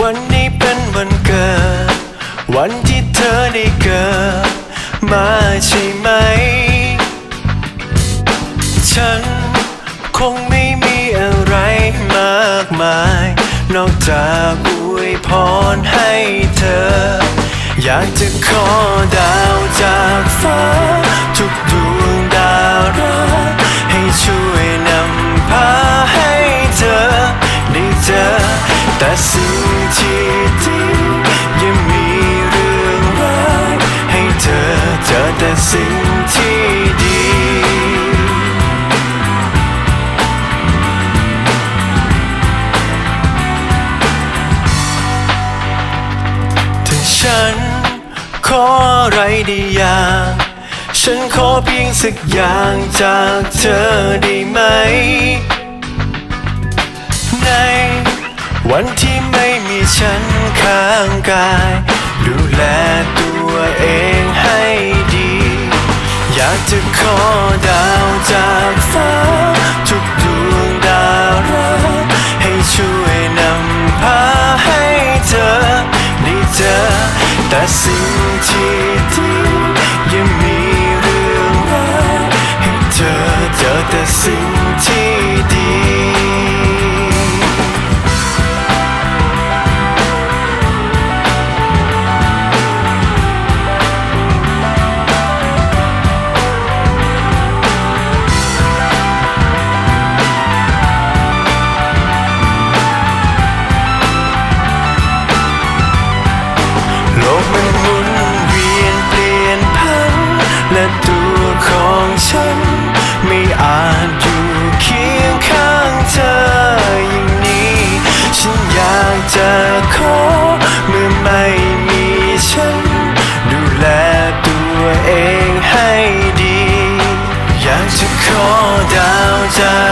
วันนี้เป็นวันเกิด วันที่เธอได้เกิด มาใช่ไหม ฉันคงไม่มีอะไรมากมาย นอกจากอวยพรให้เธอ อยากจะขอดาวจากฟ้า ทุกดวงดาวราให้ช่วย สิ่งที่ดีถ้าฉันขออะไรได้อย่างฉันขอเพียงสักอย่างจากเธอได้ไหม ในวันที่ไม่มีฉันข้างกายากจะขอดาวจากฟ้า ทุกดวงดาราให้ช่วยนำพาให้เธอได้เจอแต่สิ่งที่ดียังมีเรื่องราให้เธอเจอแต่สิ่งา